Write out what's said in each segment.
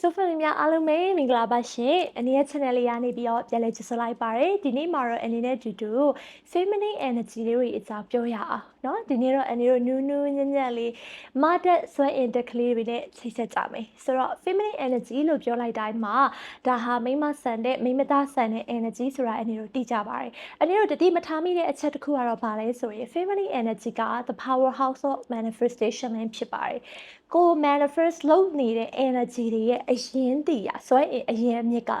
ဆိုဖလင်များအားလုံးပဲမင်္ဂလာပါရှင်။အနေနဲ့ channel လေးရနေပြီးတော့ပြန်လည်ကြိုဆိုလိုက်ပါရစေ။ဒီနေ့မှာတော့အနေနဲ့တူတူ feminine energy လေးတွေအကြောင်းပြောရအောင် နော်ဒီနေ့တော့အန်ဒီတို့နူးနူးညံ့ညံ့လေးမတက်ဆွဲအင်တက်ကလေးတွေနဲ့ချိန်ဆက်ကြမယ်ဆိုတော့ feminine energy လို့ပြောလိုက်တိုင်းမှာဒါဟာမိမဆန်တဲ့မိမသားဆန်တဲ့ energy ဆိုတာအန်ဒီတို့သိကြပါတယ်အန်ဒီတို့တတိမထားမိတဲ့အချက်တစ်ခုကတော့ဗာလဲဆိုရင် feminine energy က the power house of manifestation ဖြစ်ပါတယ်ကို manifest လုပ်နေတဲ့ energy တွေရဲ့အရင်တည်ရဆွဲအရင်အမြစ်က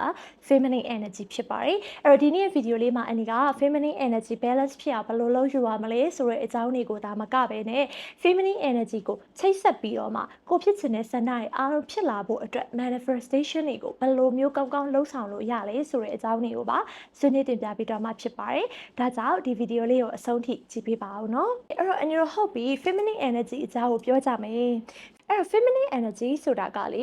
feminine energy ဖြစ်ပါတယ်အဲ့တော့ဒီနေ့ဗီဒီယိုလေးမှာအန်ဒီက feminine energy balance ဖြစ်အောင်ဘယ်လိုလုပ်ယူရမလဲဆိုတဲ့အကြောင်းတွေကိုဒါမကပဲနဲ့ feminine energy ကိုချိတ်ဆက်ပြီးတော့မှကိုဖြစ်ချင်တဲ့ဆန္ဒတွေအားလုံးဖြစ်လာဖို့အတွက် manifestation တွေကိုဘယ်လိုမျိုးကောင်းကောင်းလှုပ်ဆောင်လို့ရလဲဆိုတဲ့အကြောင်းတွေကိုပါဆွေးနွေးတင်ပြပေးတော့မှဖြစ်ပါတယ်။ဒါကြောင့်ဒီဗီဒီယိုလေးကိုအဆုံးထိကြည့်ပေးပါဦးနော်။အဲ့တော့ and you hope be feminine energy အကြောင်းကိုပြောကြမယ်။အဲ့တော့ feminine energy ဆိုတာကလေ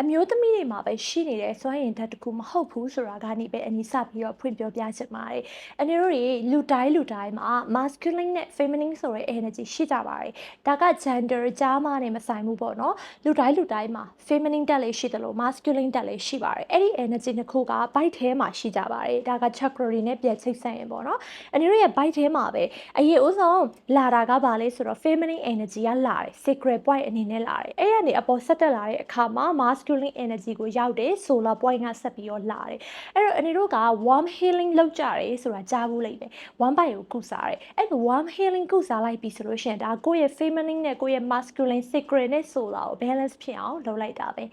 အမျိုးသမီးတွေမှာပဲရှိနေတဲ့စွမ်းရည်ဓာတ်တစ်ခုမဟုတ်ဘူးဆိုတာကနေပဲအနိစပြီးတော့ဖွင့်ပြောပြချင်ပါတယ်။အနေတို့တွေလူတိုင်းလူတိုင်းမှာ masculine နဲ့ feminine ဆိုတဲ့ energy ရှိကြပါတယ်။ဒါက gender ကြားမှနဲ့မဆိုင်ဘူးပေါ့နော်။လူတိုင်းလူတိုင်းမှာ feminine ဓာတ်လေးရှိတယ်လို့ masculine ဓာတ်လေးရှိပါတယ်။အဲ့ဒီ energy နှစ်ခုက bite ထဲမှာရှိကြပါတယ်။ဒါက chakra တွေနဲ့ပြန်ချိတ်ဆက်ရင်ပေါ့နော်။အနေတို့ရဲ့ bite ထဲမှာပဲအရေးအဆုံးလာတာကဘာလဲဆိုတော့ feminine energy ကလာတယ် secret point အနေနဲ့လာတယ်။အဲ့ရနေအပေါ်ဆက်တက်လာတဲ့အခါမှာ masculine energy ကိုရောက်တယ် solar point ကဆက်ပြီးတော့လာတယ်အဲ့တော့အနေတို့က warm healing လုပ်ကြတယ်ဆိုတာကြားဘူးလိမ့်မယ် one bite ကိုကုစားတယ်အဲ့ဒီ warm healing ကုစားလိုက်ပြီဆိုလို့ရှိရင်ဒါကိုယ့်ရဲ့ feminine နဲ့ကိုယ့်ရဲ့ masculine secret နဲ့ solar ကို balance ဖြစ်အောင်လုပ်လိုက်တာပဲ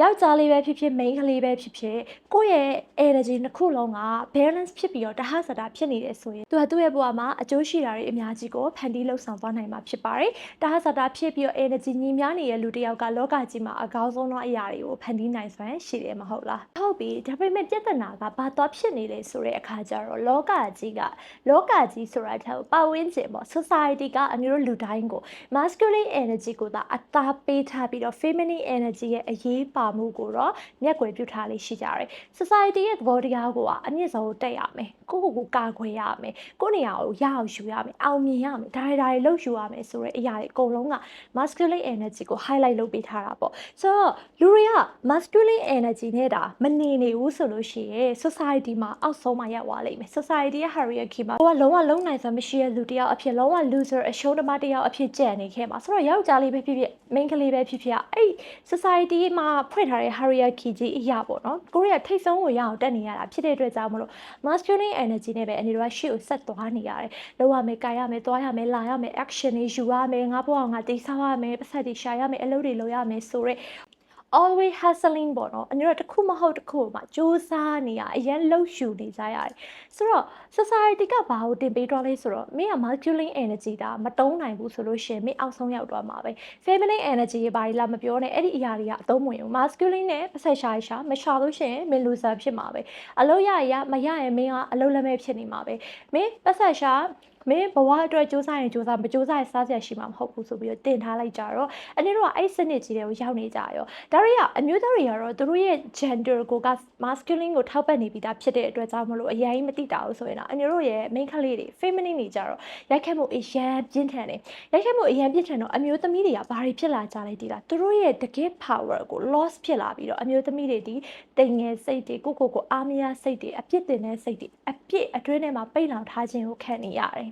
ယောက်ျားလေးပဲဖြစ်ဖြစ် main ကလေးပဲဖြစ်ဖြစ်ကိုယ့်ရဲ့ energy တစ်ခုလုံးက balance ဖြစ်ပြီးတော့တဟဆတာဖြစ်နေတယ်ဆိုရင်သူကသူ့ရဲ့ဘဝမှာအကျိုးရှိတာတွေအများကြီးကိုဖန်တီးလှုပ်ဆောင်သွားနိုင်မှာဖြစ်ပါတယ်တဟဆတာဖြစ်ပြီးတော့ energy ညီများနေတဲ့လူတစ်ယောက်ကလောကကြီးမှာအကောင်းဆုံးသောအရာတွေကိုဖန်တီးနိုင်စွမ်းရှိတယ်မဟုတ်လားဟုတ်ပြီဒါပေမဲ့ပြဿနာကဘာတော့ဖြစ်နေလဲဆိုတဲ့အခါကျတော့လောကကြီးကလောကကြီးဆိုတာတဲ့ပတ်ဝန်းကျင်ပေါ့ society ကအမျိုးလူတိုင်းကို masculine energy ကိုသာအသားပေးထားပြီးတော့ feminine energy ရဲ့အရေးပါမှုကိုတော့မျက်ကွယ်ပြုထားလေးရှိကြတယ် society ရဲ့သဘောတရားကအမြင့်ဆုံးတက်ရမယ်ကိုယ့်ကိုယ်ကိုကာကွယ်ရမယ်ကိုယ့်နေရာကိုရအောင်ယူရမယ်အောင်မြင်ရမယ်ဒါတွေဒါတွေလှုပ်ယူရမယ်ဆိုတဲ့အရာတွေအကုန်လုံးက masculine energy ကို highlight လုပ်ပေးထားတာပေါ့ဆိုတော့လူတွေက masculine energy နဲ့တာမနေနေဘူးဆိုလို့ရှိရင် society မှာအောက်ဆုံးမှာရောက်သွားလိမ့်မယ် society ရဲ့ hierarchy မှာကိုကလုံးဝလုံးနိုင်စွမ်းမရှိတဲ့လူတစ်ယောက်အဖြစ်လုံးဝ loser အရှုံးသမားတစ်ယောက်အဖြစ်ကြံ့နေခဲ့မှာဆိုတော့ယောက်ျားလေးပဲဖြစ်ဖြစ် main ကလေးပဲဖြစ်ဖြစ်အဲ့ society မှာဖွင့်ထားတဲ့ hierarchy ကြီးအရာပေါ့နော်ကိုရီးယားထိတ်ဆုံးကိုရအောင်တက်နေရတာဖြစ်တဲ့အတွက်ကြောင့်မလို့ masculine energy နဲ့ပဲအနေတို့ကရှေ့ကိုဆက်သွားနေရတယ်လုံးဝမယ်ကာရမယ်သွားရမယ်လာရမယ် action တွေယူရမယ်ငါဘဝငါတိဆောက်ရမယ်ပတ်သက်တွေရှာရမယ်အလုပ်တွေလုပ်ရမယ်ဆိုတော့ always hustling ပေါ့နော်အနေတော့တစ်ခုမဟုတ်တစ်ခုမှာစူးစမ်းနေရအရင်လှုပ်ရှူနေကြရတယ်ဆိုတော့ society ကဘာကိုတင်ပေးတော့လဲဆိုတော့မင်းက masculine energy ဒါမတုံးနိုင်ဘူးဆိုလို့ရှိရင်မင်းအောက်ဆုံးရောက်သွားမှာပဲ feminine energy တွေဘာတွေလာမပြောနဲ့အဲ့ဒီအရာတွေကအသုံးဝင်ဘူး masculine နဲ့ပတ်သက်ရှာရှာမရှာလို့ရှိရင်မင်း loser ဖြစ်မှာပဲအလုပ်ရရမရရင်မင်းကအလုပ်လက်မဲ့ဖြစ်နေမှာပဲမင်းပတ်သက်ရှာ မင်းဘဝအတွက်စူးစမ်းရင်စူးစမ်းမစူးစမ်းရင်စားစရာရှိမှာမဟုတ်ဘူးဆိုပြီးတော့တင်ထားလိုက်ကြတော့အနေတို့ကအဲ့စနစ်ကြီးတွေကိုရောက်နေကြရောဒါတွေကအမျိုးသားတွေကတော့သူတို့ရဲ့ gender ကိုက masculine ကိုထောက်ပံ့နေပြီးသားဖြစ်တဲ့အတွက်ကြောင့်မလို့အရင်မသိတာဘူးဆိုရင်တော့အနေတို့ရဲ့ main ကလေးတွေ feminine တွေကြတော့ရိုက်ခတ်မှုအရန်ပြင်းထန်တယ်ရိုက်ခတ်မှုအရန်ပြင်းထန်တော့အမျိုးသမီးတွေကဘာတွေဖြစ်လာကြလဲဒီလားသူတို့ရဲ့တကယ် power ကို loss ဖြစ်လာပြီးတော့အမျိုးသမီးတွေဒီတိမ်ငယ်စိတ်တွေကိုကိုကိုအားမရစိတ်တွေအပြစ်တင်တဲ့စိတ်တွေအပြစ်အတွင်းထဲမှာပိတ်လောင်ထားခြင်းကိုခံနေရတယ်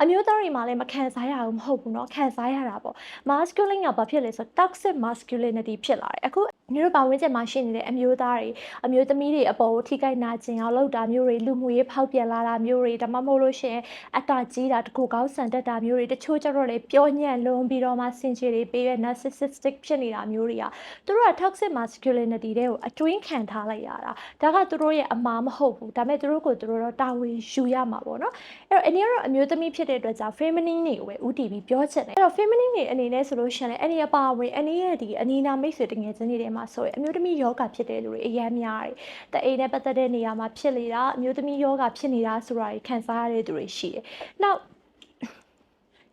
အမျိုးသားတွေမှာလည်းမခံစားရဘူးမဟုတ်ဘူးเนาะခံစားရတာပေါ့ masculine ကဘာဖြစ်လဲဆိုတော့ toxic masculinity ဖြစ်လာတယ်အခုမျိုးတို့ပါဝင်ချက်မှာရှိနေတဲ့အမျိုးသားတွေအမျိုးသမီးတွေအပေါ်ကိုထိခိုက်နာကျင်အောင်လုပ်တာမျိုးတွေလူမှုရေးဖောက်ပြန်လာတာမျိုးတွေဒါမှမဟုတ်လို့ရှိရင်အတာကြီးတာတကူကောင်းဆန်တက်တာမျိုးတွေတချို့ကျတော့လေပျောညံ့လွန်ပြီးတော့မှစင်ချေတွေပေးတဲ့ narcissistic ဖြစ်နေတာမျိုးတွေကသူတို့က toxic masculinity တွေကိုအတွင်းခံထားလိုက်ရတာဒါကသူတို့ရဲ့အမှားမဟုတ်ဘူးဒါပေမဲ့သူတို့ကိုသူတို့တော့တာဝန်ယူရမှာပေါ့နော်အဲ့တော့အနေကတော့အမျိုးသမီးဖြစ် တဲ့အတွက်ကြောင့် feminine တွေကိုပဲဥတည်ပြီးပြောချင်တယ်အဲ့တော့ feminine တွေအနေနဲ့ဆိုလို့ရှိရင်လည်းအနေအပါဝင်အနေရဲ့ဒီအနီနာမိတ်ဆွေတငယ်ချင်းတွေထဲမှာဆိုရင်အမျိုးသမီးယောဂဖြစ်တဲ့လူတွေအများများတယ်။တအိမ်နဲ့ပတ်သက်တဲ့နေရာမှာဖြစ်နေတာအမျိုးသမီးယောဂဖြစ်နေတာဆိုတာတွေခံစားရတဲ့သူတွေရှိတယ်။နောက်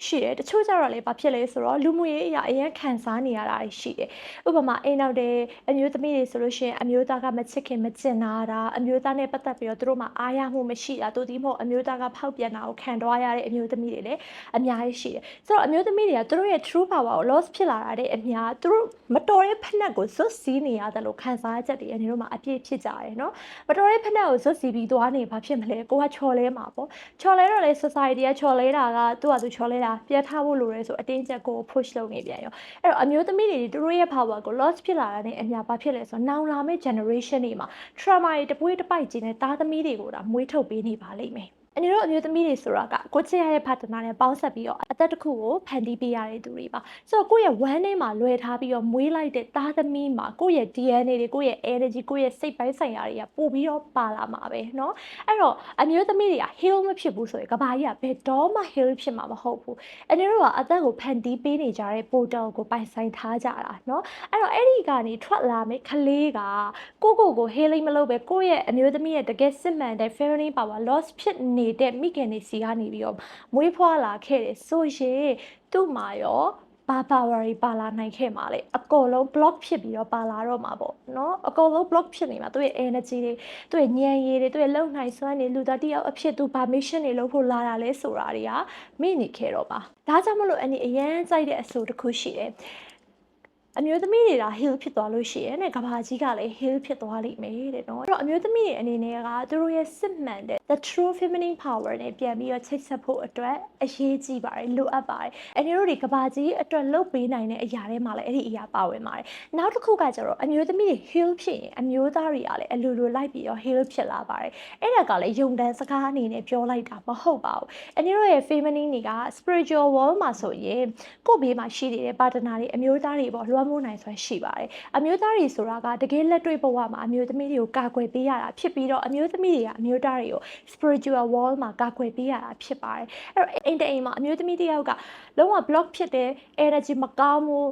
ရှိတယ်တချို့ကျတော့လေဘာဖြစ်လဲဆိုတော့လူမှုရေးအရာအရင်ခံစားနေရတာရှိတယ်ဥပမာအိမ်နောက်တဲ့အမျိုးသမီးတွေဆိုလို့ရှိရင်အမျိုးသားကမချစ်ခင်မကျင်နာတာအမျိုးသားနဲ့ပတ်သက်ပြီးတော့သူတို့မှအားရမှုမရှိတာတို့ဒီမဟုတ်အမျိုးသားကဖောက်ပြန်တာကိုခံတော့ရတဲ့အမျိုးသမီးတွေလည်းအများကြီးရှိတယ်ဆိုတော့အမျိုးသမီးတွေကသူတို့ရဲ့ true power ကို loss ဖြစ်လာတာတဲ့အများသူတို့မတော်တဲ့ဖက်နှက်ကိုဇွတ်စီးနေရတယ်လို့ခံစားချက်တွေအနေတို့မှာအပြည့်ဖြစ်ကြတယ်နော်မတော်တဲ့ဖက်နှက်ကိုဇွတ်စီးပြီးသွားနေဘာဖြစ်မလဲကိုကချော်လဲမှာပေါ့ချော်လဲတော့လေ society ကချော်လဲတာကသူ့ဟာသူချော်လဲတာပြတ်ထားဖို့လိုရဲဆိုအတင်းချက်ကို push လုပ်နေပြန်ရောအဲ့တော့အမျိုးသမီးတွေသူတို့ရဲ့ power ကို loss ဖြစ်လာတာနဲ့အများဘာဖြစ်လဲဆိုတော့နောင်လာမယ့် generation တွေမှာ trauma တွေတပွေးတစ်ပိုက်ကြီးနဲ့သားသမီးတွေကိုဒါမွေးထုတ်ပေးနေပါလိမ့်မယ် အနေတို့အမျိုးသမီးတွေဆိုတာကကိုချစ်ရတဲ့ partner နဲ့ပေါင်းဆက်ပြီးတော့အသက်တစ်ခုကိုဖန်တီးပေးရတဲ့သူတွေပါဆိုတော့ကိုယ့်ရဲ့ one ထဲမှာလွယ်ထားပြီးတော့မွေးလိုက်တဲ့သားသမီးမှာကိုယ့်ရဲ့ DNA တွေကိုယ့်ရဲ့ energy ကိုယ့်ရဲ့စိတ်ပိုင်းဆိုင်ရာတွေကပို့ပြီးတော့ပါလာမှာပဲเนาะအဲ့တော့အမျိုးသမီးတွေက heal မဖြစ်ဘူးဆိုရင်ကဘာကြီးကဘယ်တော့မှ heal ဖြစ်မှာမဟုတ်ဘူးအနေတို့ကအသက်ကိုဖန်တီးပေးနေကြတဲ့ portal ကိုပိုင်ဆိုင်ထားကြတာเนาะအဲ့တော့အဲ့ဒီကနေထွက်လာမယ့်ကလေးကကိုကိုကို healing မလုပ်ပဲကိုယ့်ရဲ့အမျိုးသမီးရဲ့တကယ်စစ်မှန်တဲ့ feminine power loss ဖြစ်နေ ေနေတဲ့မိခင်တွေစီကနေပြီးတော့မွေးဖွားလာခဲ့တယ်ဆိုရင်သူ့မှာရောဘာပါဝါရီပါလာနိုင်ခဲ့မှာလေအကုန်လုံး block ဖြစ်ပြီးတော့ပါလာတော့မှာပေါ့နော်အကုန်လုံး block ဖြစ်နေမှာသူ့ရဲ့ energy တွေသူ့ရဲ့ဉာဏ်ရည်တွေသူ့ရဲ့လုံနိုင်စွမ်းတွေလူသားတယောက်အဖြစ်သူဘာ mission တွေလုပ်ဖို့လာတာလဲဆိုတာတွေကမိနေခဲ့တော့ပါဒါကြောင့်မလို့အဲ့ဒီအရန်ကြိုက်တဲ့အဆိုတစ်ခုရှိတယ်အမျိုးသမီးတွေဒါ hill ဖြစ်သွားလို့ရှိရဲ့နဲ့ကဘာကြီးကလည်း hill ဖြစ်သွားလိမ့်မယ်တဲ့နော်အဲ့တော့အမျိုးသမီးတွေအနေနဲ့ကသူတို့ရဲ့စစ်မှန်တဲ့ the true feminine power နဲ့ပြန်ပြီးတော့ချိတ်ဆက်ဖို့အတွက်အရေးကြီးပါတယ်လိုအပ်ပါတယ်အမျိုးတို့တွေကဘာကြီးအတွက်လုပ်ပေးနိုင်တဲ့အရာတွေမှာလည်းအဲ့ဒီအရာပါဝင်ပါတယ်နောက်တစ်ခုကကျတော့အမျိုးသမီးတွေ heal ဖြစ်ရင်အမျိုးသားတွေကလည်းအလိုလိုလိုက်ပြီးတော့ heal ဖြစ်လာပါတယ်အဲ့ဒါကလည်းယုံတန်းစကားအနေနဲ့ပြောလိုက်တာမဟုတ်ပါဘူးအမျိုးတို့ရဲ့ feminine တွေက spiritual world မှာဆိုရင်ကိုယ့်ဘေးမှာရှိနေတဲ့ partner တွေအမျိုးသားတွေပေါ့လွှမ်းမိုးနိုင်စွမ်းရှိပါတယ်အမျိုးသားတွေဆိုတာကတကယ်လက်တွေ့ဘဝမှာအမျိုးသမီးတွေကိုကာကွယ်ပေးရတာဖြစ်ပြီးတော့အမျိုးသမီးတွေကအမျိုးသားတွေကို spiritual wall မှာကာကွယ်ပေးရတာဖြစ်ပါတယ်အဲ့တော့အိမ်တအိမ်မှာအမျိုးသမီးတယောက်ကလုံးဝ block ဖြစ်တဲ့ energy မကောင်းဘူး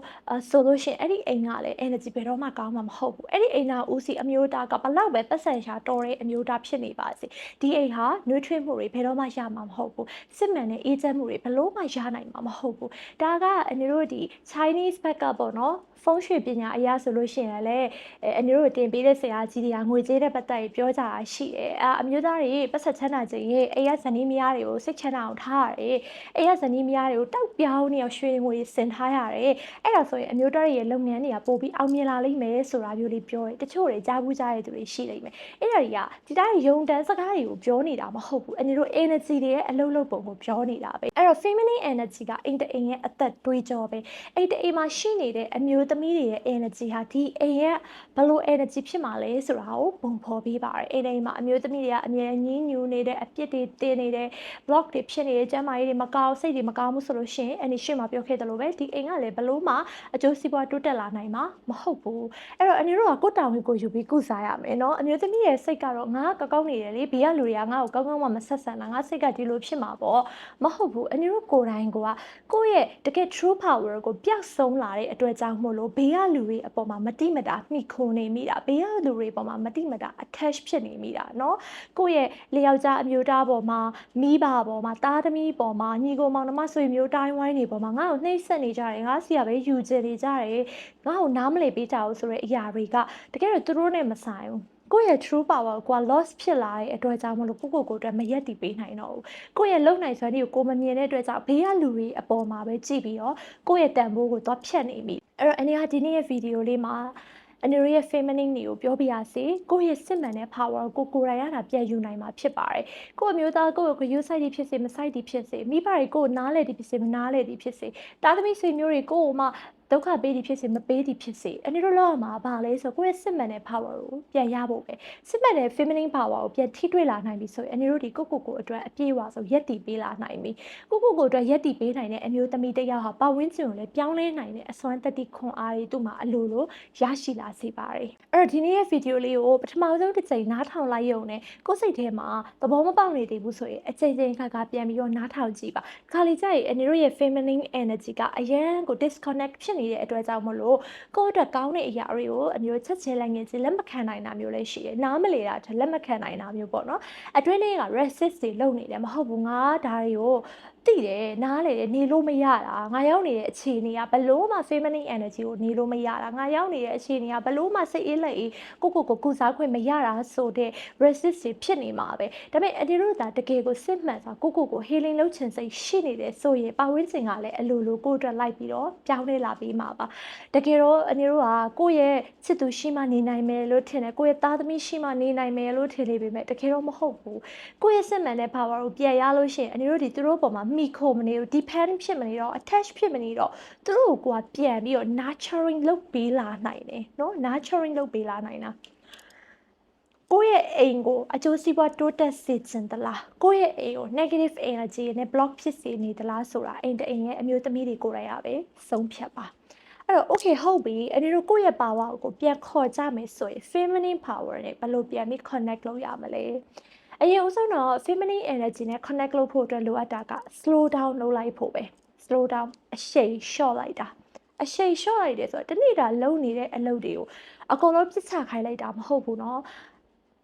ဆိုလို့ရှိရင်အဲ့ဒီအိမ်ကလည်း energy ဘယ်တော့မှကောင်းမှာမဟုတ်ဘူးအဲ့ဒီအိမ်ကဦးစီအမျိုးသားကဘလောက်ပဲပတ်စံရှာတော်တဲ့အမျိုးသားဖြစ်နေပါစေဒီအိမ်ဟာနှွေးထွေးမှုတွေဘယ်တော့မှရမှာမဟုတ်ဘူးစစ်မှန်တဲ့အေးချမ်းမှုတွေဘလို့မှရနိုင်မှာမဟုတ်ဘူးဒါကအနေတို့ဒီ Chinese backup ပေါ့နော်ဖုန်းရွှေပညာအရာဆိုလို့ရှိရင်လည်းအဲအမျိုးတို့တင်ပေးတဲ့ဆရာကြီးတွေကငွေကြေးတဲ့ပတ်သက်ပြီးပြောကြတာရှိတယ်အဲအမျိုးသားတွေပတ်ဆက်ချမ်းသာခြင်းရဲ့အိမ်ရဇနီးမယားတွေကိုစိတ်ချမ်းသာအောင်ထားရတယ်အိမ်ရဇနီးမယားတွေကိုတောက်ပြောင်းနေအောင်ရွှေငွေစင်ထားရတယ်အဲ့ဒါဆိုရင်အမျိုးသားတွေရဲ့လုပ်ငန်းတွေကပို့ပြီးအောင်မြင်လာလိမ့်မယ်ဆိုတာမျိုးလေးပြောတယ်တချို့တွေကြားဘူးကြားတဲ့သူတွေရှိလိမ့်မယ်အဲ့ဒါတွေကဒီတိုင်းယုံတန်းစကားတွေကိုပြောနေတာမဟုတ်ဘူးအမျိုးတို့ energy တွေရဲ့အလုပ်လုပ်ပုံကိုပြောနေတာပဲအဲ့တော့ feminine energy ကအိမ်တအိမ်ရဲ့အသက်တွေးကြောပဲအိမ်တအိမ်မှာရှိနေတဲ့အမျိုးသမီးတွေရဲ့ energy ဟာဒီအိမ်ရဲ့ဘယ်လို energy ဖြစ်မှာလဲဆိုတာကိုပုံဖော်ပေးပါတယ်အိမ်တိုင်းမှာအမျိုးသမီးတွေကအမြဲညင်းညူနေတဲ့အပြစ်တွေတင်နေတဲ့ block တွေဖြစ်နေတဲ့ကျမ်းမာရေးတွေမကောင်းစိတ်တွေမကောင်းဘူးဆိုလို့ရှိရင်အနေရှိမှပြောခဲ့တယ်လို့ပဲဒီအိမ်ကလည်းဘယ်လို့မှအကျိုးစီးပွားတိုးတက်လာနိုင်မှာမဟုတ်ဘူးအဲ့တော့အနေတို့ကကိုယ်တောင်းဝင်ကိုယူပြီးကုစားရမယ်เนาะအမျိုးသမီးရဲ့စိတ်ကတော့ငါကကောင်းနေတယ်လေဘေးကလူတွေကငါ့ကိုကောင်းကောင်းမှမဆက်ဆံတာငါစိတ်ကဒီလိုဖြစ်မှာပေါ့မဟုတ်ဘူးအနေတို့ကိုယ်တိုင်ကကိုယ့်ရဲ့တကယ် true power ကိုပျောက်ဆုံးလာတဲ့အတွက်ကြောင့်မို့လို့ဘေးကလူတွေအပေါ်မှာမတိမတာမိခိုနေမိတာဘေးကလူတွေအပေါ်မှာမတိမတာ attach ဖြစ်နေမိတာเนาะကိုယ့်ရဲ့ လျောက်ကြားအမျိုးသားပေါ်မှာမိဘပေါ်မှာတားသမီးပေါ်မှာညီကိုမောင်နှမဆွေမျိုးတိုင်းဝိုင်းတွေပေါ်မှာငါ့ကိုနှိမ့်ဆက်နေကြတယ်ငါစီကပဲယူချင်နေကြတယ်ငါ့ကိုနားမလည်ပေးကြဘူးဆိုတဲ့အရာတွေကတကယ်တော့သူတို့နဲ့မဆိုင်ဘူးကိုယ့်ရဲ့ true power ကိုက loss ဖြစ်လာတဲ့အတွက်ကြောင့်မလို့ကိုကိုကိုအတွက်မရက်တည်ပေးနိုင်တော့ဘူးကိုယ့်ရဲ့လုံနိုင်စွမ်းတွေကိုကိုမမြင်တဲ့အတွက်ကြောင့်ဘေးကလူတွေအပေါ်မှာပဲကြည့်ပြီးတော့ကိုယ့်ရဲ့တန်ဖိုးကိုသွားဖြတ်နေပြီအဲ့တော့အနေကဒီနေ့ရဲ့ဗီဒီယိုလေးမှာ အနေရရဲ့ feminine တွေကိုပြောပြရစီကိုယ့်ရဲ့စစ်မှန်တဲ့ power ကိုကိုယ်တိုင်ရတာပြည့်ယူနိုင်မှာဖြစ်ပါတယ်ကိုယ့်အမျိုးသားကိုယ့်ကို use site ဖြစ်စေမ site ဖြစ်စေမိဘတွေကိုနားလေသည်ဖြစ်စေမနားလေသည်ဖြစ်စေတာသမီဆွေမျိုးတွေကိုယ်မှ ဒုက္ခပေးသည်ဖြစ်စေမပေးသည်ဖြစ်စေအနေတို့လောက်မှာဘာလဲဆိုကိုယ့်ရဲ့စစ်မှန်တဲ့ power ကိုပြန်ရဖို့ပဲစစ်မှန်တဲ့ feminine power ကိုပြန်ထိတွေ့လာနိုင်ပြီဆိုရင်အနေတို့ဒီကိုကိုကိုအတွက်အပြည့်အဝဆုံးရက်တည်ပေးလာနိုင်ပြီကိုကိုကိုအတွက်ရက်တည်ပေးနိုင်တဲ့အမျိုးသမီးတစ်ယောက်ဟာပတ်ဝန်းကျင်ကိုလည်းပြောင်းလဲနိုင်တဲ့အစွမ်းတတိခွန်အားတွေသူ့မှာအလိုလိုရရှိလာစေပါတယ်အဲ့တော့ဒီနေ့ရဲ့ဗီဒီယိုလေးကိုပထမဆုံးတစ်ချိန်နားထောင်လိုက်ရုံနဲ့ကိုယ်စိတ်ထဲမှာသဘောမပေါက်နေသေးဘူးဆိုရင်အချိန်ချင်းခါခါပြန်ပြီးတော့နားထောင်ကြည့်ပါခါလီကြရင်အနေတို့ရဲ့ feminine energy ကအရန်ကို disconnect ဖြစ်နေနေတဲ့အတွက်ကြောင့်မလို့ကိုယ့်အတွက်ကောင်းတဲ့အရာတွေကိုအမျိုးချက်ချင်းလည်းငင်ချင်းလက်မခံနိုင်တာမျိုးလည်းရှိတယ်နားမလေတာထက်လက်မခံနိုင်တာမျိုးပေါ့နော်အတွင်းလေးက resist တွေလုပ်နေတယ်မဟုတ်ဘူးငါဒါတွေကို သိတယ်နားလေတယ်နေလို့မရတာငါရောက်နေတဲ့အခြေအနေကဘလို့မှ feminine energy ကိုနေလို့မရတာငါရောက်နေတဲ့အခြေအနေကဘလို့မှစိတ်အေးလက်အေးကိုကိုကိုကုစားခွင့်မရတာဆိုတဲ့ resist တွေဖြစ်နေမှာပဲဒါပေမဲ့အဒီတို့ဒါတကယ်ကိုစစ်မှန်စွာကိုကိုကို healing လုပ်ချင်စိတ်ရှိနေတယ်ဆိုရင်ပတ်ဝန်းကျင်ကလည်းအလိုလိုကိုယ့်အတွက်လိုက်ပြီးတော့ပြောင်းလဲလာပြီးမှာပါတကယ်တော့အနေတို့ကကိုယ့်ရဲ့ချစ်သူရှိမှနေနိုင်မယ်လို့ထင်တယ်ကိုယ့်ရဲ့သားသမီးရှိမှနေနိုင်မယ်လို့ထင်နေပေမဲ့တကယ်တော့မဟုတ်ဘူးကိုယ့်ရဲ့စစ်မှန်တဲ့ power ကိုပြန်ရလို့ရှိရင်အနေတို့ဒီသူတို့ပေါ်မှာမိခိုမနေဘူး depend ဖြစ်မနေတော့ attach ဖြစ်မနေတော့သူတို့ကိုကပြန်ပြီးတော့ nurturing လုပ်ပေးလာနိုင်တယ်เนาะ nurturing လုပ်ပေးလာနိုင်တာကိုယ့်ရဲ့အိမ်ကိုအကျိုးစီးပွားတိုးတက်စေချင်သလားကိုယ့်ရဲ့အိမ်ကို negative energy နဲ့ block ဖြစ်စေနေသလားဆိုတာအိမ်တအိမ်ရဲ့အမျိုးသမီးတွေကိုယ်တိုင်ရပဲဆုံးဖြတ်ပါအဲ့တော့ okay ဟုတ်ပြီအနေတို့ကိုယ့်ရဲ့ power ကိုပြန်ခေါ်ကြမယ်ဆိုရင် feminine power နဲ့ဘယ်လိုပြန်ပြီး connect လုပ်ရမလဲ အရင်ဦးဆုံးတော့ feminine energy နဲ့ connect လုပ်ဖို့အတွက်လိုအပ်တာက slow down လုပ်လိုက်ဖို့ပဲ slow down အရှိန် short လိုက်တာအရှိန် short လိုက်တယ်ဆိုတော့တနေ့တာလုံနေတဲ့အလုပ်တွေကိုအကုန်လုံးပြစ်ချခိုင်းလိုက်တာမဟုတ်ဘူးเนาะ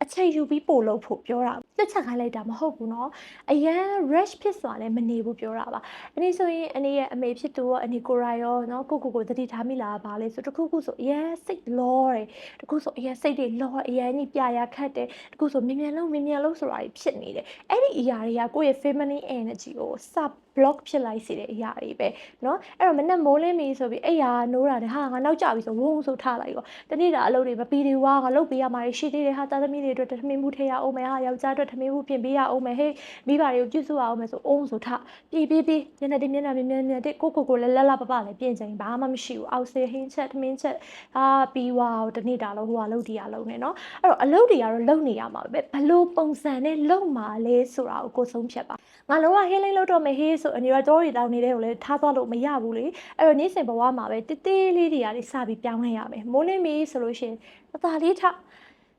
အချိန်ယူပြီးပို့လို့ဖို့ပြောတာပြစ်ချခိုင်းလိုက်တာမဟုတ်ဘူးเนาะအရန် rush ဖြစ်စွာလည်းမနေဘူးပြောတာပါအနေဆိုရင်အနေရဲ့အမေဖြစ်သူရောအနေကိုရာရောเนาะကိုကိုကိုတတိထားမိလားပါလဲဆိုတခုခုဆိုအရန်စိတ်လောတယ်တခုဆိုအရန်စိတ်တွေလောအရန်ကြီးပြရာခတ်တယ်တခုဆိုမြင်မြန်လုံးမြင်မြန်လုံးဆိုတာကြီးဖြစ်နေတယ်အဲ့ဒီအရာတွေကကိုယ့်ရဲ့ feminine energy ကိုစ block ဖြစ်လိုက်စေတဲ့အရာတွေပဲเนาะအဲ့တော့မနဲ့မိုးလင်းပြီဆိုပြီးအဲ့ရာနိုးတာနဲ့ဟာငါနောက်ကျပြီဆိုဝုန်းဆိုထားလိုက်ရောတနေ့တာအလုပ်တွေမပြီးသေးဘူးငါလုပ်ပေးရမှာရှိသေးတယ်ဟာသားသမီးတွေအတွက်ထမင်းမှုထည့်ရအောင်မယ်ဟာယောက်ျားအတွက်ထမင်းမှုပြင်ပေးရအောင်မယ်ဟေးမိဘတွေကိုပြုစုရအောင်မယ်ဆိုအုံးဆိုထားပြေးပြေးပြေးမျက်နှာတင်မျက်နှာမြင်မြင်မြင်တဲ့ကိုကိုကိုလည်းလက်လက်ပပလည်းပြင်ချိန်ဘာမှမရှိဘူးအောက်ဆေဟင်းချက်ထမင်းချက်ဟာပြီးွားတနေ့တာလုံးဟိုကလုပ်တရားလုံးနေเนาะအဲ့တော့အလုပ်တွေကတော့လုပ်နေရမှာပဲဘလို့ပုံစံနဲ့လုပ်မှာလဲဆိုတာကိုကိုဆုံးဖြတ်ပါငါလုံးဝ healing လုပ်တော့မယ်ဟေးဆို အနေရောတော်ရီတောင်းနေတဲ့ကိုလည်းထားသွားလို့မရဘူးလေအဲ့တော့နေ့စဉ်ဘဝမှာပဲတိတိလေးတွေကနေစပြီးပြောင်းလဲရမယ်မိုးလင်းပြီဆိုလို့ရှိရင်တသားလေးထ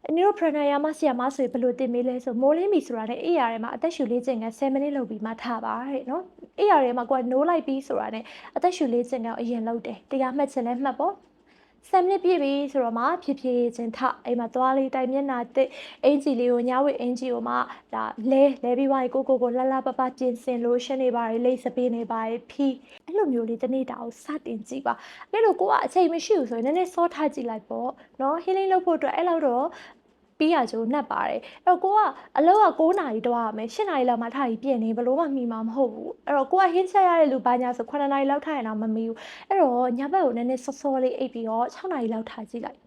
အနည်းတော့ pranayama ဆီယာမဆိုဘယ်လိုတင်မေးလဲဆိုမိုးလင်းပြီဆိုတာနဲ့အေးရထဲမှာအသက်ရှူလေးခြင်းက7မိနစ်လုပ်ပြီးမှထားပါတဲ့နော်အေးရထဲမှာကိုကနိုးလိုက်ပြီးဆိုတာနဲ့အသက်ရှူလေးခြင်းကအရင်လုပ်တယ်တရားမှတ်ခြင်းလည်းမှတ်ပေါ့ ဆယ်မိနစ်ပြည့်ပြီဆိုတော့မှဖြည်းဖြည်းချင်းထအိမ်မှာသွားလေးတိုင်မျက်နှာတစ်အင်ဂျီလေးကိုညဝိအင်ဂျီကိုမှဒါလဲလဲပြီးွားကိုကိုကိုလှလှပပပြင်ဆင်လို့ရှင်းနေပါလေလိတ်စပေးနေပါလေဖြီးအဲ့လိုမျိုးလေးတနေ့တာကိုစတင်ကြည့်ပါအဲ့လိုကိုကအချိန်မရှိဘူးဆိုရင်နည်းနည်းစောထားကြည့်လိုက်ပေါ့နော် healing လုပ်ဖို့အတွက်အဲ့လောက်တော့ ပြီးရကြိုးနှက်ပါတယ်အဲ့တော့ကိုကအလောက9နာရီတွားရမယ်10နာရီလောက်မှထားပြီးပြင်နေဘလို့မှမိမှာမဟုတ်ဘူးအဲ့တော့ကိုကဟင်းချက်ရတဲ့လူဘာညာဆို9နာရီလောက်ထားရင်တော့မမီဘူးအဲ့တော့ညဘက်ကိုနည်းနည်းစောစောလေးအိပ်ပြီးတော့6နာရီလောက်ထားကြည့်လိုက်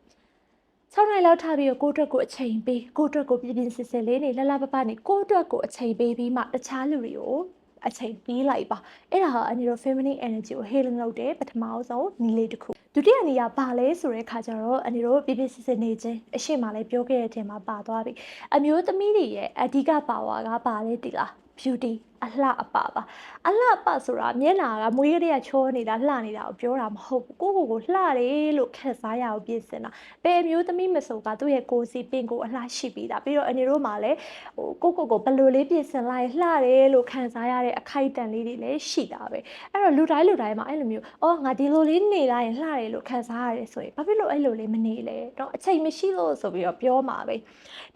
6နိုင်လောက်ထားပြီးတော့ကိုယ့်အတွက်ကိုအချိန်ပေးကိုယ့်အတွက်ကိုပြင်းပြင်းစစ်စစ်လေးနေလှလှပပနေကိုယ့်အတွက်ကိုအချိန်ပေးပြီးမှတခြားလူတွေကိုအချိန်ပေးလိုက်ပါအဲ့ဒါဟာအနေတော့ feminine energy ကို healing လုပ်တဲ့ပထမဆုံးနည်းလေးတစ်ခု ဒုတိယနေရာဘာလဲဆိုတဲ့ခါကျတော့အနေတို့ပြပြစစ်စစ်နေခြင်းအရှိမလည်းပြောခဲ့တဲ့အထင်မှာပါသွားပြီအမျိုးသမီးတွေရဲ့အဓိကပါဝါကဘာလဲတိလား beauty အလှအပပါအလှအပဆိုတာမျက်နှာကမွေးရတဲ့ချောနေတာလှနေတာကိုပြောတာမဟုတ်ဘူးကိုကိုကိုလှတယ်လို့ခက်စားရအောင်ပြင်ဆင်တာဘယ်မျိုးသမီးမဆိုကသူ့ရဲ့ကိုယ်စီပင်ကိုအလှရှိပြီးသားပြီးတော့အနေတို့မှာလည်းဟိုကိုကိုကိုဘယ်လိုလေးပြင်ဆင်လိုက်လှတယ်လို့ခံစားရတဲ့အခိုက်အတန့်လေးတွေလည်းရှိတာပဲအဲ့တော့လူတိုင်းလူတိုင်းမှာအဲ့လိုမျိုးအော်ငါဒီလိုလေးနေလိုက်ရင်လှတယ်လို့ခံစားရတယ်ဆိုရင်ဘာဖြစ်လို့အဲ့လိုလေးမနေလဲတော့အချိန်မရှိလို့ဆိုပြီးတော့ပြောမှာပဲ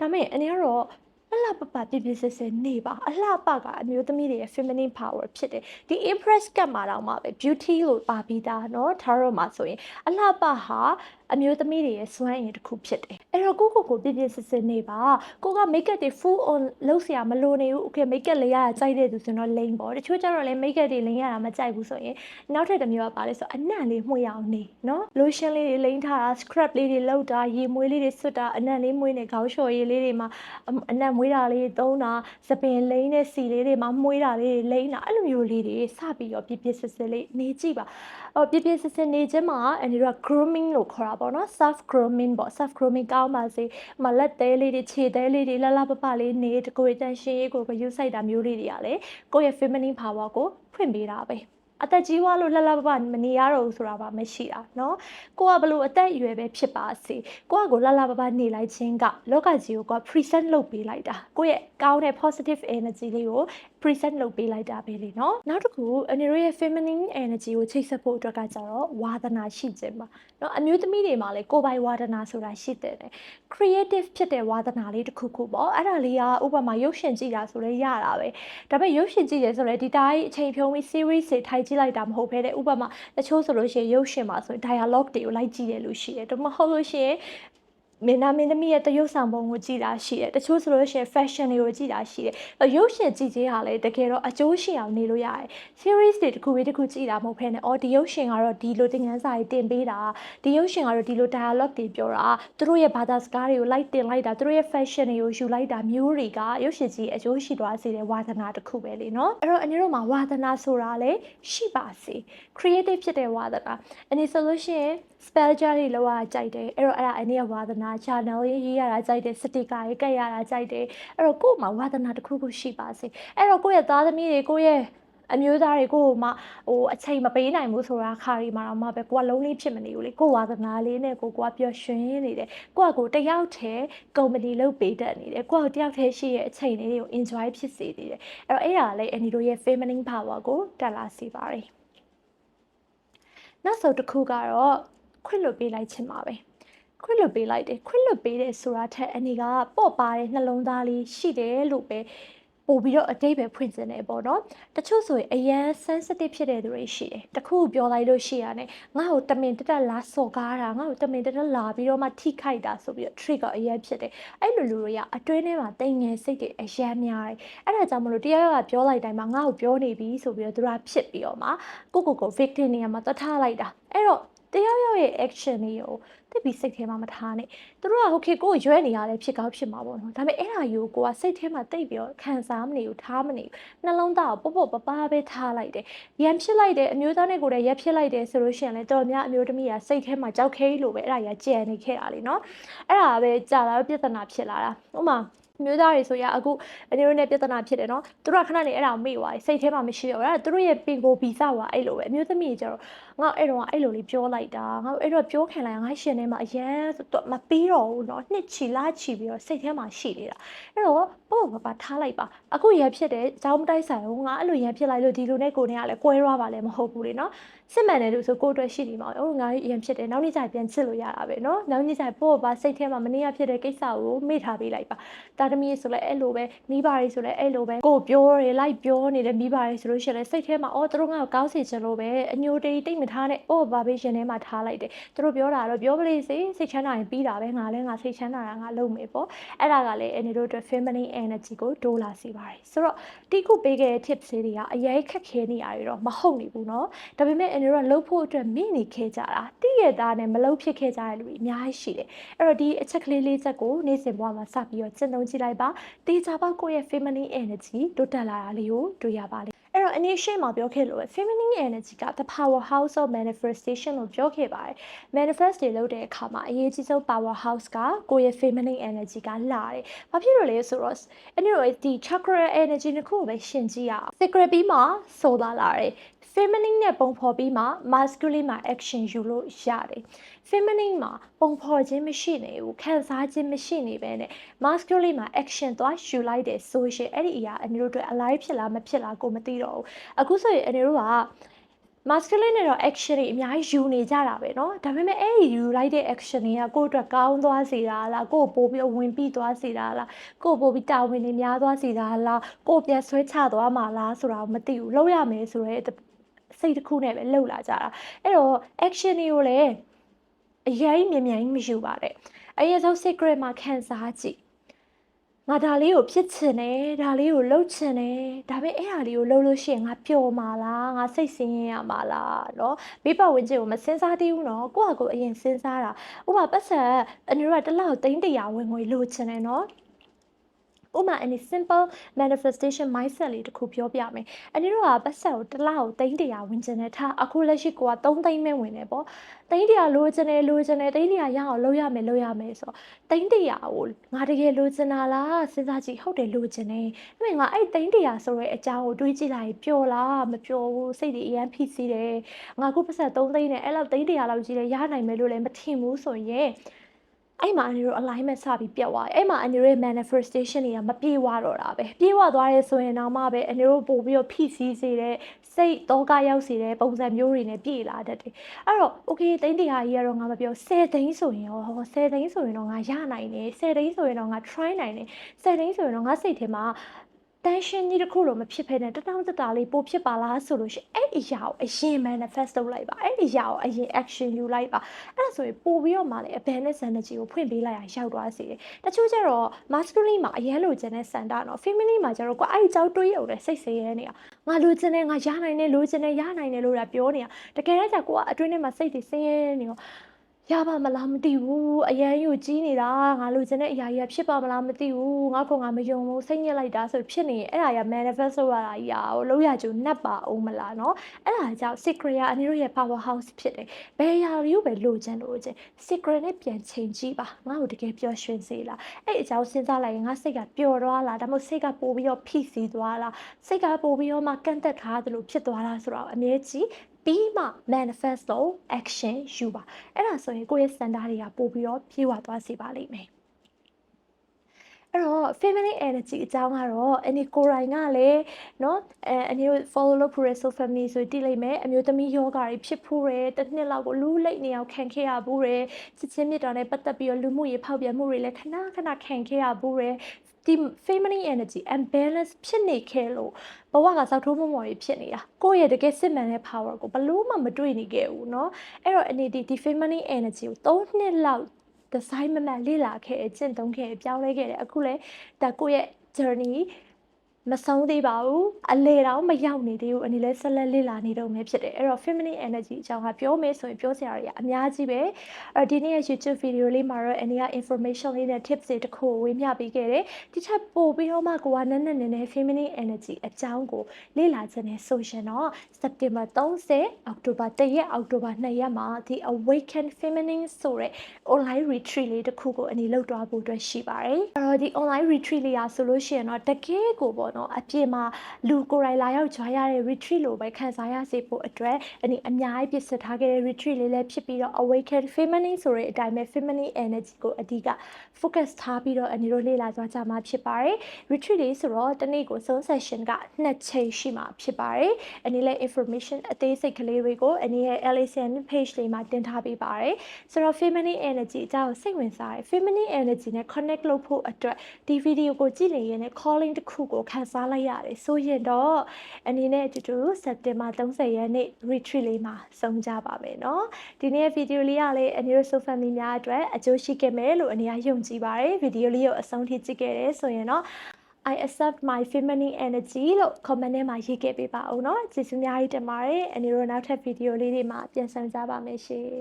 ဒါမဲ့အနေကတော့ အလှပပပြပြစစ်စစ်နေပါအလှပကအမျိုးသမီးတွေရဲ့ feminine power ဖြစ်တယ်ဒီ impress ကတ်မှာတော့မှပဲ beauty လို့ပါပြီးသားเนาะ tarot မှာဆိုရင်အလှပဟာ အမျိုးသမီးတွေရဲ့စွမ်းအင်တစ်ခုဖြစ်တယ်အဲ့တော့ကိုကိုကိုပြပြစစ်စစ်နေပါကိုက make up တွေ full on လုပ်စရာမလိုနေဘူး okay make up လေးရတာကြိုက်တဲ့သူဆိုတော့လိမ့်ပေါ့တချို့ကျတော့လည်း make up တွေလိမ့်ရတာမကြိုက်ဘူးဆိုရင်နောက်ထပ်တစ်မျိုးကပါလဲဆိုအနံ့လေးမှွေအောင်နေเนาะ lotion လေးတွေလိမ့်ထားတာ scrub လေးတွေလောက်တာရေမွေးလေးတွေဆွတ်တာအနံ့လေးမွေးနေခေါင်းလျှော်ရည်လေးတွေမှာအနံ့မွေးတာလေးသုံးတာစပင်လိမ့်တဲ့စီလေးတွေမှာမွေးတာလေးတွေလိမ့်တာအဲ့လိုမျိုးလေးတွေစပြီးတော့ပြပြစစ်စစ်လေးနေကြည့်ပါအော်ပြပြစစ်စစ်နေခြင်းမှာအနေတော့ grooming လို့ခေါ်တာ ပေါ့နော် self grooming ပေါ့ self grooming ကောင်းပါစေမလက်သေးလေးတွေခြေသေးလေးတွေလှလှပပလေးနေတကိုယ်တန်ရှင်းရေးကိုဂရုစိုက်တာမျိုးလေးတွေကလည်းကိုယ့်ရဲ့ feminine power ကိုဖွင့်ပေးတာပဲအသက်ကြီးွားလို့လှလှပပမနေရတော့ဘူးဆိုတာပါမရှိတာเนาะကိုကဘလို့အသက်အရွယ်ပဲဖြစ်ပါစေကိုကကိုလှလှပပနေလိုက်ခြင်းကလောကကြီးကိုက present လုပ်ပေးလိုက်တာကိုရဲ့ကောင်းတဲ့ positive energy လေးကို preset လုပ်ပေးလိုက်တာပဲလေနော်နောက်တစ်ခုအနေရရဲ့ feminine energy ကိုချိတ်ဆက်ဖို့အတွက်ကကြတော့ဝါသနာရှိခြင်းပါနော်အမျိုးသမီးတွေမှာလေကိုယ်ပိုင်ဝါသနာဆိုတာရှိတယ် creative ဖြစ်တဲ့ဝါသနာလေးတစ်ခုခုပေါ့အဲ့ဒါလေးကဥပမာရုပ်ရှင်ကြည့်တာဆိုလဲရတာပဲဒါပေမဲ့ရုပ်ရှင်ကြည့်တယ်ဆိုလဲဒီတိုင်းအချိန်ဖြုံးပြီး series တွေထိုင်ကြည့်လိုက်တာမဟုတ်ဘဲတဲ့ဥပမာတချို့ဆိုလို့ရှိရင်ရုပ်ရှင်မှာဆိုရင် dialogue တွေကိုလိုက်ကြည့်ရလို့ရှိတယ်ဒါမှမဟုတ်လို့ရှိရင် မင်းသားမင်းသမီးရဲ့တရုပ်ဆောင်ပုံကိုကြည့်တာရှိတယ်တချို့ဆိုလို့ရှိရင် fashion တွေကိုကြည့်တာရှိတယ်ရုပ်ရှင်ကြည့်ခြင်းဟာလည်းတကယ်တော့အကျိုးရှိအောင်နေလို့ရတယ် series တွေတစ်ခုပြီးတစ်ခုကြည့်တာမဟုတ်ဘဲနဲ့အော်ဒီရုပ်ရှင်ကတော့ဒီလိုသင်ခန်းစာတွေတင်ပေးတာဒီရုပ်ရှင်ကတော့ဒီလို dialogue တွေပြောတာသူတို့ရဲ့ဘာသာစကားတွေကိုလိုက်တင်လိုက်တာသူတို့ရဲ့ fashion တွေကိုယူလိုက်တာမျိုးတွေကရုပ်ရှင်ကြီးအကျိုးရှိသွားစေတဲ့ဝါသနာတစ်ခုပဲလေနော်အဲ့တော့အနည်းတို့မှာဝါသနာဆိုတာလည်းရှိပါစေ creative ဖြစ်တဲ့ဝါသနာအနေဆိုလို့ရှိရင် spell jar တွေလောက်ရကြိုက်တယ်အဲ့တော့အဲ့ဒါအနည်းရဲ့ဝါသနာ channel ရေးရေးရတာကြိုက်တယ် sticker ရေးကတ်ရတာကြိုက်တယ်အဲ့တော့ကို့မှာဝါသနာတစ်ခုခုရှိပါစေအဲ့တော့ကိုယ့်ရဲ့သားသမီးတွေကိုယ့်ရဲ့အမျိုးသားတွေကိုမှဟိုအချိန်မပေးနိုင်ဘူးဆိုတာခါရီမှာတော့မှပဲကိုကလုံးလေးဖြစ်မနေဘူးလေကိုဝါသနာလေးနဲ့ကိုကပျော်ရွှင်နေတယ်ကိုကကိုတယောက်တည်းကုမ္ပဏီလုပ်ပေးတတ်နေတယ်ကိုကတယောက်တည်းရှိရဲ့အချိန်လေးတွေကို enjoy ဖြစ်စေနေတယ်အဲ့တော့အဲ့ဒါလည်းအနီတို့ရဲ့ feminine power ကိုတက်လာစေပါတယ်နောက်ဆုံးတစ်ခုကတော့ ခွင့်လွှတ်ပေးလိုက်ခြင်းပါပဲခွင့်လွှတ်ပေးလိုက်တယ်ခွင့်လွှတ်ပေးတယ်ဆိုတာထက်အနေကပေါ့ပါတဲ့နှလုံးသားလေးရှိတယ်လို့ပဲပို့ပြီးတော့အတိတ်ပဲဖွင့်စင်တယ်ပေါ့နော်တချို့ဆိုရင်အရန် sensitive ဖြစ်တဲ့သူတွေရှိတယ်တခုပြောလိုက်လို့ရှိရတယ်ငါ့ကိုတမင်တက်တက်လာစော်ကားတာငါ့ကိုတမင်တက်တက်လာပြီးတော့မှထိခိုက်တာဆိုပြီးတော့ trigger အရန်ဖြစ်တယ်အဲ့လိုလူတွေကအတွင်းထဲမှာတိမ်ငယ်စိတ်တွေအရန်များတယ်အဲ့ဒါကြောင့်မလို့တရားကပြောလိုက်တိုင်းမှာငါ့ကိုပြောနေပြီဆိုပြီးတော့သူကဖြစ်ပြီးတော့မှကိုကိုကို victim နေရာမှာတတ်ထားလိုက်တာအဲ့တော့ တယောက်ယောက်ရဲ့ action တွေကိုတိတ်ပြီးစိတ်ထဲမှာမထားနဲ့သူတို့ကဟုတ်ကဲ့ကိုရွဲနေရတယ်ဖြစ်ကောင်းဖြစ်မှာပေါ့နော်ဒါပေမဲ့အဲ့ဒါယူကိုကစိတ်ထဲမှာတိတ်ပြီးတော့ခံစားမနေဘူးထားမနေဘူးနှလုံးသားကိုပေါ့ပေါ့ပပပဲထားလိုက်တယ်ရံဖြစ်လိုက်တယ်အမျိုးသားနဲ့ကိုယ်တည်းရက်ဖြစ်လိုက်တယ်ဆိုလို့ရှိရင်လည်းတော်များအမျိုးသမီးကစိတ်ထဲမှာကြောက်ခဲလို့ပဲအဲ့ဒါကြီးကြံနေခဲ့တာလေနော်အဲ့ဒါပဲကြာလာတော့ပြဿနာဖြစ်လာတာဥမာမျိုးသားတွေဆိုရအခုအနေတို့နဲ့ပြဿနာဖြစ်တယ်နော်သူတို့ကခဏနေအဲ့ဒါကိုမေ့သွားတယ်စိတ်ထဲမှာမရှိတော့ဘူးအဲ့ဒါသူတို့ရဲ့ပင်ကိုဗီဇဝါအဲ့လိုပဲအမျိုးသမီးတွေကျတော့ ငါအဲ့တော့အဲ့လိုလေးပြောလိုက်တာငါအဲ့တော့ပြောခံလိုက်ငါရှင်ထဲမှာအရန်ဆိုမပြီးတော့ဘူးနော်နှစ်ချီလာချီပြီးတော့စိတ်ထဲမှာရှိနေတာအဲ့တော့ပေါ့ပေါ့ပါထားလိုက်ပါအခုရဖြစ်တယ်ကြောင်းမတိုက်ဆိုင်ဘူးငါအဲ့လိုရဖြစ်လိုက်လို့ဒီလိုနဲ့ကိုနေရလဲကွဲရွားပါလဲမဟုတ်ဘူးလေနော်စစ်မှန်တယ်လို့ဆိုကိုအတွက်ရှိနေမှာဟုတ်ငါရဖြစ်တယ်နောက်နေ့ကျပြန်ချစ်လို့ရတာပဲနော်နောက်နေ့ကျပေါ့ပါစိတ်ထဲမှာမနေ့ကဖြစ်တဲ့ကိစ္စကိုမေ့ထားပေးလိုက်ပါတာသမီးဆိုလဲအဲ့လိုပဲမိဘတွေဆိုလဲအဲ့လိုပဲကိုပြောတယ်လိုက်ပြောနေတယ်မိဘတွေဆိုလို့ရှိရင်လဲစိတ်ထဲမှာအော်သူတို့ငါ့ကိုကောင်းစေချင်လို့ပဲအညိုတေးတိတ်မထားနဲ့ပေါ့ဘာဘေးရှင်ထဲမှာထားလိုက်တယ်သူတို့ပြောတာတော့ပြောပလေးစေစိတ်ချမ်းသာရင်ပြီးတာပဲငါလည်းငါစိတ်ချမ်းသာတာငါလုပ်မယ်ပေါ့အဲ့ဒါကလည်းအနေတို့အတွက် feminine energy ကိုတိုးလာစေပါတယ်ဆိုတော့တိခုပေးခဲ့တဲ့ tips တွေကအရေးခက်ခဲနေရတယ်တော့မဟုတ်နေဘူးเนาะဒါပေမဲ့အနေတို့ကလှုပ်ဖို့အတွက်မိနေခဲ့ကြတာတိရတာနဲ့မလှုပ်ဖြစ်ခဲ့ကြတဲ့လူတွေအများကြီးရှိတယ်အဲ့တော့ဒီအချက်ကလေးလေးချက်ကိုနေ့စဉ်ဘဝမှာစပြီးတော့ကျင့်သုံးကြည့်လိုက်ပါတေချာပေါက်ကိုယ့်ရဲ့ feminine energy တိုးတက်လာတာလေးကိုတွေ့ရပါလိမ့် အဲ့တော့ initial မှာပြောခဲ့လို့ feminine energy က the power house of manifestation လို့ပြောခဲ့ပါတယ် manifest တွေလုပ်တဲ့အခါမှာအရေးကြီးဆုံး power house ကကိုယ့်ရဲ့ feminine energy ကလာတယ်။ဘာဖြစ်လို့လဲဆိုတော့အဲ့ဒီတော့ဒီ chakra energy တစ်ခုကိုပဲရှင်းကြည့်ရအောင် sacral ပြီးမှ solar လာတယ် feminine နဲ့ပုံဖော်ပြီးမှ masculine မှာ action ယူလို့ရတယ် feminine မှာပုံဖော်ခြင်းမရှိနေဘူးခံစားခြင်းမရှိနေပဲနဲ့ masculine မှာ action သွားယူလိုက်တယ်ဆိုရှင်အဲ့ဒီအရာအနေတို့အတွက် alive ဖြစ်လားမဖြစ်လားကိုမသိတော့ဘူးအခုဆိုရင်အနေတို့က masculine နဲ့တော့ action တွေအများကြီးယူနေကြတာပဲเนาะဒါပေမဲ့အဲ့ဒီယူလိုက်တဲ့ action တွေကကိုယ့်အတွက်ကောင်းသွားစေတာလားကိုယ်ပို့ပြီးဝင်ပြီးသွားစေတာလားကိုယ်ပို့ပြီးတာဝန်တွေများသွားစေတာလားကိုယ်ပြန်ဆွဲချသွားမှာလားဆိုတာကိုမသိဘူးလုပ်ရမယ်ဆိုရဲ စိတ်တစ်ခုနဲ့ပဲလှုပ်လာကြတာအဲ့တော့ action တွေကိုလည်းအရင်မြင်မြန်ကြီးမယူပါနဲ့အရင်ဆုံး secret မှာခံစားကြည့်ငါဒါလေးကိုဖြစ်ချင်တယ်ဒါလေးကိုလှုပ်ချင်တယ်ဒါပေမဲ့အဲ့ဟာလေးကိုလှုပ်လို့ရှိရင်ငါပျော်မှာလားငါစိတ်ဆင်းရဲရမှာလားเนาะဘေးပတ်ဝန်းကျင်ကိုမစင်စားသေးဘူးเนาะကိုယ့်ဟာကိုယ်အရင်စင်စားတာဥပမာပတ်ဆက်အန်တို့ကတစ်လောက်သိန်းတရာဝင်ငွေလိုချင်တယ်เนาะ ဥမာအနေ simple manifestation mindset လေးတစ်ခုပြောပြမယ်။အနေတို့ကပတ်ဆက်ကိုတစ်လောက်သိန်းတရာဝင်ကျင်တဲ့ထားအခုလက်ရှိကိုက3သိန်းပဲဝင်နေပေါ့။သိန်းတရာလိုချင်တယ်လိုချင်တယ်သိန်းတရာရအောင်လုပ်ရမယ်လုပ်ရမယ်ဆိုတော့သိန်းတရာကိုငါတကယ်လိုချင်တာလားစဉ်းစားကြည့်ဟုတ်တယ်လိုချင်တယ်။ဒါပေမဲ့ငါအဲ့သိန်းတရာဆိုတဲ့အကြောင်းကိုတွေးကြည့်လိုက်ပျော်လားမပျော်ဘူးစိတ်တွေအရန်ဖိစီးတယ်။ငါခုပတ်ဆက်3သိန်းနဲ့အဲ့လောက်သိန်းတရာလောက်ကြီးလဲရနိုင်မယ်လို့လည်းမထင်ဘူးဆိုရင် အဲ့မှာအန်ဒီတို့ alignment စပြီးပြတ်သွားတယ်အဲ့မှာအန်ဒီတို့ရဲ့ manifestation တွေကမပြေဝတော့တာပဲပြေဝသွားရဲဆိုရင်တော့မှပဲအန်ဒီတို့ပို့ပြီးတော့ဖိစီးစေတဲ့စိတ်တော့ကရောက်စေတဲ့ပုံစံမျိုးတွေနဲ့ပြေလာတတ်တယ်အဲ့တော့ okay သိန်းတရားကြီးကတော့ငါမပြော10သိန်းဆိုရင်ရောဟော10သိန်းဆိုရင်တော့ငါရနိုင်တယ်10သိန်းဆိုရင်တော့ငါ try နိုင်တယ်10သိန်းဆိုရင်တော့ငါစိတ်ထဲမှာ tension ကြီးတစ်ခုလိုမဖြစ်ဖ ೇನೆ တတောင်းတတာလေးပိုဖြစ်ပါလားဆိုလို့ရှိရင်အဲ့အရာကိုအရင် manifest လုပ်လိုက်ပါအဲ့အရာကိုအရင် action ယူလိုက်ပါအဲ့ဒါဆိုရင်ပို့ပြီးတော့မှလည်း abundance energy ကိုဖွင့်ပေးလိုက်ရရောက်သွားစေတယ်တချို့ကျတော့ masculine မှာအရန်လိုချင်တဲ့စန္ဒနော် feminine မှာကျတော့ကိုအဲ့ဒီကြောက်တွေးရုံနဲ့စိတ်ဆင်းရဲနေတာငါလိုချင်တယ်ငါရနိုင်တယ်လိုချင်တယ်ရနိုင်တယ်လို့ဒါပြောနေတာတကယ်တော့ကျကိုကအတွင်းထဲမှာစိတ်တွေဆင်းရဲနေရော ရပါမလားမသိဘူးအရန်ယူကြီးနေတာငါလိုချင်တဲ့အရာကြီးဖြစ်ပါမလားမသိဘူးငါကငါမယုံဘူးစိတ်ညစ်လိုက်တာဆိုဖြစ်နေအဲ့ဒါရ manifest လုပ်ရတာကြီးอ่ะဟိုလောက်ရကြုံနှက်ပါအောင်မလားเนาะအဲ့ဒါကြောင့် secret ကအနည်းတို့ရဲ့ power house ဖြစ်တယ်ဘယ်ရာတွေကိုပဲလိုချင်လိုချင် secret နဲ့ပြန်ချိန်ကြည့်ပါငါ့ကိုတကယ်ပျော်ရွှင်စေလားအဲ့အကြောင်းစဉ်းစားလိုက်ရင်ငါစိတ်ကပျော်သွားလားဒါမှမဟုတ်စိတ်ကပိုပြီးတော့ဖိစီးသွားလားစိတ်ကပိုပြီးတော့မှကန့်သက်ထားသလိုဖြစ်သွားလားဆိုတော့အမြဲကြည့် ပြီးမှ manifest လို့ action ယူပါအဲ့ဒါဆိုရင်ကိုယ့်ရဲ့ standard တွေကပို့ပြီးတော့ပြေဝသွားစေပါလိမ့်မယ်အဲ့တော့ feminine energy အကြောင်းကတော့အနီကိုရိုင်းကလည်းเนาะအဲအနီကို follow လုပ်ဖို့ရ so family ဆိုတည်လိုက်မယ်အမျိုးသမီးယောဂါတွေဖြစ်ဖို့ရတစ်နှစ်လောက်ကိုလူးလိတ်နေအောင်ခံခဲ့ရဘူးရချစ်ချင်းမြတ်တာနဲ့ပတ်သက်ပြီးတော့လူမှုရေးဖောက်ပြန်မှုတွေလည်းခဏခဏခံခဲ့ရဘူးရ ဒီ feminine energy imbalance ဖြစ်နေခဲ့လို့ဘဝကစောက်ထိုးမမော်တွေဖြစ်နေတာကိုယ့်ရဲ့တကယ်စစ်မှန်တဲ့ power ကိုဘလို့မှမတွေ့နေခဲ့ဘူးเนาะအဲ့တော့အနေဒီဒီ feminine energy ကို3နှစ်လောက် design မမှန်လေ့လာခဲ့ကျင့်သုံးခဲ့ပြောင်းလဲခဲ့တယ်အခုလည်းဒါကိုယ့်ရဲ့ journey မဆုံးသေးပါဘူးအလေတော့မရောက်နေသေးဘူးအနေလဲဆက်လက်လေ့လာနေတော့မယ်ဖြစ်တယ်အဲ့တော့ feminine energy အကြောင်းကပြောမယ်ဆိုရင်ပြောစရာတွေအများကြီးပဲအဲ့ဒီနေ့ရဲ့ YouTube video လေးမှာတော့အနေက information လေးနဲ့ tips တွေတခုဝေမျှပေးခဲ့တယ်ဒီချက်ပို့ပြီးတော့မှကိုကနက်နက်နည်းနည်း feminine energy အကြောင်းကိုလေ့လာခြင်းနဲ့ဆိုရှင်တော့ September 30 October 1ရက် October 2ရက်မှာဒီ awaken feminine ဆိုတဲ့ online retreat လေးတခုကိုအနေလုပ်သွားဖို့အတွက်ရှိပါတယ်အဲ့တော့ဒီ online retreat လေးอ่ะဆိုလို့ရှိရင်တော့တကယ်ကိုပေါ့နော်အပြင်မှာလူကိုယ်တိုင်လာရောက်ကြွားရတဲ့ retreat လို့ပဲခံစားရစေဖို့အတွက်အနေအများကြီးပြစ်စထားခဲ့တဲ့ retreat လေးလည်းဖြစ်ပြီးတော့ awaken feminine ဆိုတဲ့အတိုင်းပဲ feminine energy ကိုအဓိက focus ထားပြီးတော့အနေတို့လေ့လာကြွားကြမှာဖြစ်ပါတယ် retreat လေးဆိုတော့တနေ့ကိုဆုံး session ကနှစ်ချိန်ရှိမှာဖြစ်ပါတယ်အနေလည်း information အသေးစိတ်ကလေးတွေကိုအနေရဲ့ LSN page လေးမှာတင်ထားပေးပါတယ်ဆိုတော့ feminine energy အကြောင်းစိတ်ဝင်စားတယ် feminine energy နဲ့ connect လုပ်ဖို့အတွက်ဒီ video ကိုကြည့်နေရင်လည်း calling တစ်ခုကိုခန်းစားလိုက်ရတယ်ဆိုရင်တော့အနေနဲ့အတူတူ September 30ရက်နေ့ retreat လေးမှာဆုံးကြပါမယ်เนาะဒီနေ့ video လေးကလည်းအနေတို့ so family များအတွက်အကျိုးရှိခဲ့မယ်လို့အနေကယုံကြည်ပါတယ် video လေးကိုအဆုံးထိကြည့်ခဲ့တယ်ဆိုရင်တော့ I accept my feminine energy လို့ comment ထဲမှာရေးခဲ့ပေးပါဦးเนาะကျေးဇူးအများကြီးတင်ပါတယ်အနေတို့နောက်ထပ် video လေးတွေမှာပြန်ဆောင်ကြပါမယ်ရှင်